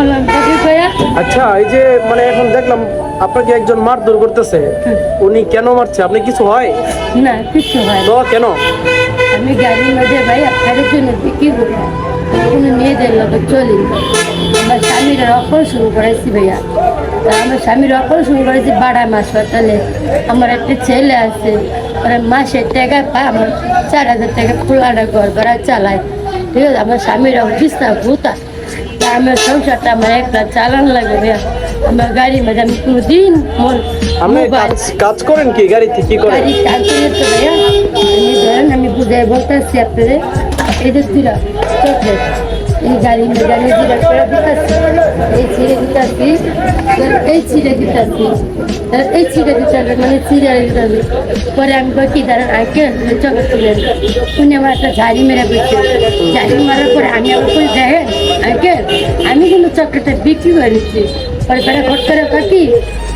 মলম আচ্ছা এই যে মানে এখন দেখলাম আপনাকে একজন মারধর করতেছে। উনি কেন মারছে? আপনি কিছু হয়? না কিছু হয়। তো কেন? আমি গাড়ির মধ্যে ভাই আপনাদের জন্য বিক্রি করি কোনো মেয়েদের লোক চলি। আমার স্বামীর অপারেশন করাইছি ভাইয়া। তা আমার স্বামীর অপারেশন করেছি বাড়াম হাসপাতালে আমার একটা ছেলে আছে। ওরা মাসের টাকা পা আমার চার হাজার টাকা খোলাটা ঘর ভাড়া চালায়। ঠিক আছে আমার স্বামীর বিস্তা ভূতা আমার সংসারটা আমার একটা চালান লাগে ভাইয়া আমার গাড়ির মধ্যে আমি কোনো দিন মোর আপনি কাজ কাজ করেন কি? গাড়িতে কি করেন? গাড়ি চালতে তো ভাইয়া। আমি ধরেন আমি বুঝাই বলতেছি আপনাদের এই যে চকলেট গাড়ি গাড়ি দুরা করে দিতেছি এই ছিঁড়ে দিতেছি এই ছিঁড়ে দিতেছি এই ছিঁড়ে দিতে মানে ছিঁড়ে দিতেছি পরে আমি কই কি দাঁড়ান আঁকে চকলেট তুলে উনি আমার একটা ঝাড়ি মেরে বলছে ঝাড়ি মারার পরে আমি আবার কই দেখেন আঁকে আমি কিন্তু চকলেটটা বিক্রি করে দিচ্ছি পরে বেড়া ফট করে কাটি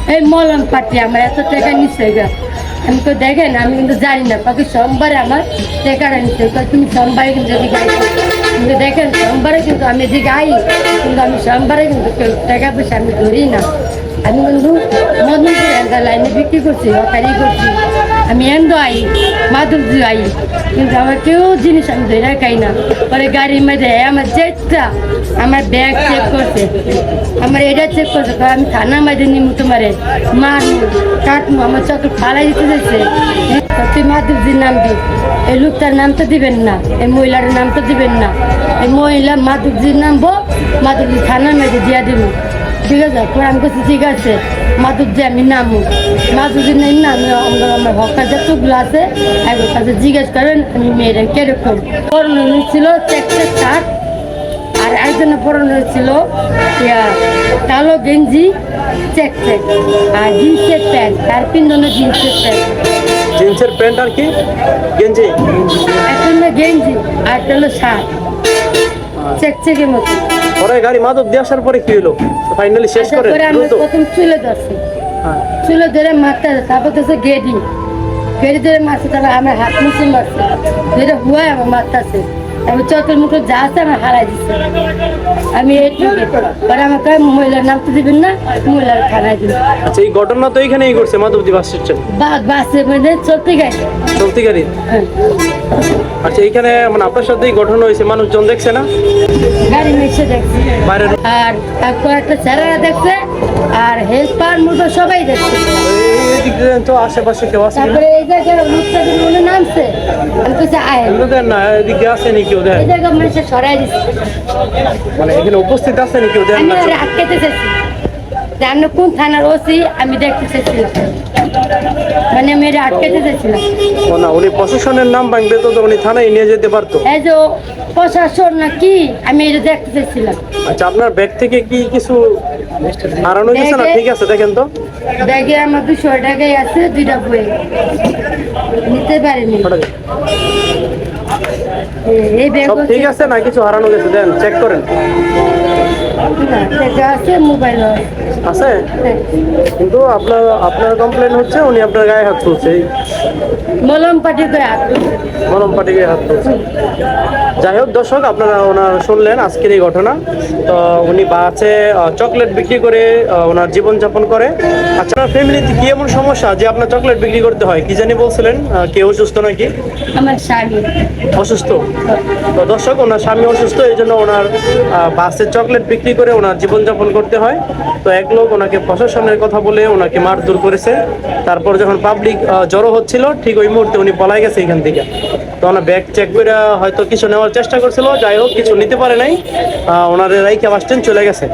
এই মলম পাটি আমার এত টাকা নিশ্চয় গা আমি তো দেখেন আমি কিন্তু জানি না বাকি সোমবারে আমার টাকাটা নিতে তুমি সোমবারে কিন্তু যদি কিন্তু দেখেন, সোমবারে কিন্তু আমি যে আই কিন্তু আমি সোমবারে কিন্তু টাকা পয়সা আমি ধরি না। আমি কিন্তু মদনপুর লাইনে বিক্রি করছি হকারি করছি। আমি এন্দো আই মাধুর্য আই। কিন্তু আমার কেউ জিনিস আমি ধরে খাই না। পরে গাড়ির মধ্যে আমার যেটা আমার ব্যাগ চেক করছে। আমার এটা চেক করছে, কয়, আমি থানার মধ্যে নিমু তোমারে। মারমু কাটমু আমার চোখে ফালাই দিতে যাচ্ছে তুই মাধুর্যির নাম দি। এই লোকটার নাম তো দিবেন না, এই মহিলার নাম তো দিবেন না। এই মহিলা মাধুর্যির নাম বো মাধুর্য থানার মধ্যে দিয়া দিব ঠিক আছে পরে আমি ঠিক আছে মাধুর্য আমি নামু। মাধুর্য নেই না আমি আমার আমার হকার যতগুলো আছে একবার কাছে জিজ্ঞেস করেন আমি মেয়েরা কীরকম? পরনে ছিল চেকটা শার্ট আর একজনের পরনে ছিল কালো গেঞ্জি চেক চেক আর জিন্সের প্যান্ট তার পিন্দনে জিন্সের প্যান্ট। জিন্সের প্যান্ট আর কি? গেঞ্জি? একটা গেঞ্জি আর একটা হলো শার্ট। চেক চেকের মতো। পরে গাড়ি মাদক দিয়ে আসার পরে কি হলো ফাইনালি শেষ করে আমি প্রথম চুলে ধরছি। হ্যাঁ। চুলে ধরে মারতে তারপর তো গেডি। গেডি ধরে মারছে তারপর আমার হাত মুছে মারছে। ধরে হুয়া আমার মারতেছে। আমি চোখের মুখে যা আছে আমার হারাই দিচ্ছে আমি এইটুকু পরে আমাকে মহিলার নাম তো দিবেন না মহিলার থানায় দিবেন। আচ্ছা এই ঘটনা তো এখানেই ঘটছে মাধবদী বাস স্টেশন বাস মধ্যে চলতে গেছে চলতি গাড়ি? হ্যাঁ। আচ্ছা এইখানে মানে আপনার সাথে এই ঘটনা হয়েছে মানুষজন দেখছে না? গাড়ি মেসে দেখছি। বাইরে আর একটা ছেলেরা দেখছে আর হেল্পার মতো সবাই দেখছে। তো আশেপাশে কেউ আছে? তারপরে এই জায়গার লুকটা মনে নামছে আমি তো এগুলো দেন না এদিকে আসেনি কেউ দেন এই জায়গা মানুষে সরাই দিচ্ছে মানে এখানে উপস্থিত আসেনি কেউ দেন আমি চাইছি। যে কোন থানার ওসি আমি দেখতে চাইছিলাম। মানে আমি এটা আটকাতে চাইছিলাম। ও না উনি প্রশাসনের নাম ভাঙবে তো উনি থানায় নিয়ে যেতে পারতো। এই যে প্রশাসন না কি আমি এটা দেখতে চাইছিলাম। আচ্ছা আপনার ব্যাগ থেকে কি কিছু হারানো গেছে না? ঠিক আছে দেখেন তো। ব্যাগে আমার দুশো টাকাই আছে দুইটা বই। নিতে পারিনি। এই- ব্যাগ ঠিক আছে না? কিছু হারানো গেছে? দেন চেক করেন। আছে কিন্তু আপনার আপনার কমপ্লেন হচ্ছে উনি আপনার গায়ে হাত তুলছে। মলম পাটি করে আঁকলো মরম পাটি গায়ে হাত তুলছে। যাই হোক দর্শক আপনারা ওনার শুনলেন আজকের এই ঘটনা। তো উনি বাসে চকলেট বিক্রি করে ওনার জীবনযাপন করে। আচ্ছা আপনার ফ্যামিলিতে কি এমন সমস্যা যে আপনার চকলেট বিক্রি করতে হয়? কি জানি বলছিলেন কেউ অসুস্থ নাকি? আমার স্বামী। অসুস্থ? তো দর্শক ওনার স্বামী অসুস্থ এই জন্য ওনার বাসে চকলেট বিক্রি করে ওনার জীবনযাপন করতে হয়। তো এক লোক ওনাকে প্রশাসনের কথা বলে ওনাকে মারধর করেছে। তারপর যখন পাবলিক জড়ো হচ্ছিল, ঠিক ওই মুহূর্তে উনি পলাই গেছে এখান থেকে। তো ওনার ব্যাগ চেক করে হয়তো কিছু নেওয়ার চেষ্টা করছিল, যাই হোক, কিছু নিতে পারে নাই। ওনার রাইকে বাস চলে গেছে।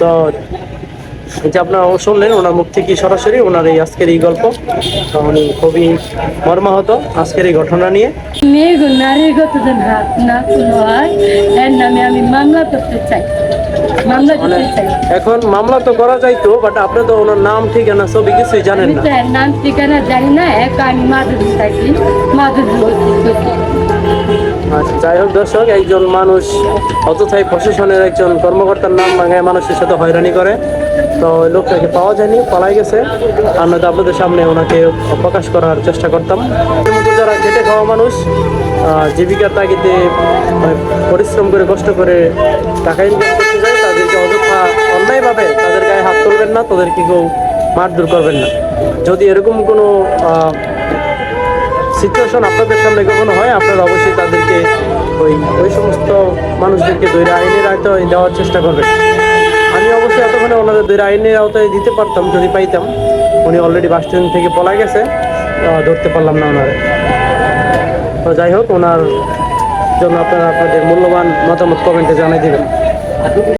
তো যে আপনারা শুনলেন ওনার মুখ থেকে সরাসরি ওনার এই আজকের এই গল্প। উনি খুবই মর্মাহত আজকের এই ঘটনা নিয়ে। মেয়ে নারীর হাত না হয় এর নামে আমি মামলা করতে চাই। মামলা করতে চাই। এখন মামলা তো করা যাইতো বাট আপনি তো ওনার নাম ঠিকানা ছবি কিছুই জানেন না। নাম ঠিকানা জানি না এক আমি মাধুরী থাকি মাধুরী আচ্ছা যাই হোক দর্শক একজন মানুষ অতথায় প্রশাসনের একজন কর্মকর্তার নাম ভাঙায় মানুষের সাথে হয়রানি করে। তো লোকটাকে পাওয়া যায়নি, পালাই গেছে। আর নয়তো আপনাদের সামনে ওনাকে প্রকাশ করার চেষ্টা করতাম। যারা খেটে খাওয়া মানুষ জীবিকার তাগিদে মানে পরিশ্রম করে, কষ্ট করে টাকা ইনকাম করতে যায়, তাদেরকে অযথা অন্যায়ভাবে তাদের গায়ে হাত তুলবেন না, তাদেরকে কেউ মারধর করবেন না। যদি এরকম কোনো সিচুয়েশন আপনাদের সামনে কখনো হয়, আপনারা অবশ্যই তাদেরকে ওই ওই সমস্ত মানুষদেরকে দৈরা আইনের আওতায় দেওয়ার চেষ্টা করবেন। এতক্ষণে ওনাদের দুই আইনের আওতায় দিতে পারতাম, যদি পাইতাম। উনি অলরেডি বাস স্ট্যান্ড থেকে পলা গেছে ধরতে পারলাম না ওনারে। তো যাই হোক, ওনার জন্য আপনারা আপনাদের মূল্যবান মতামত কমেন্টে জানাই দেবেন।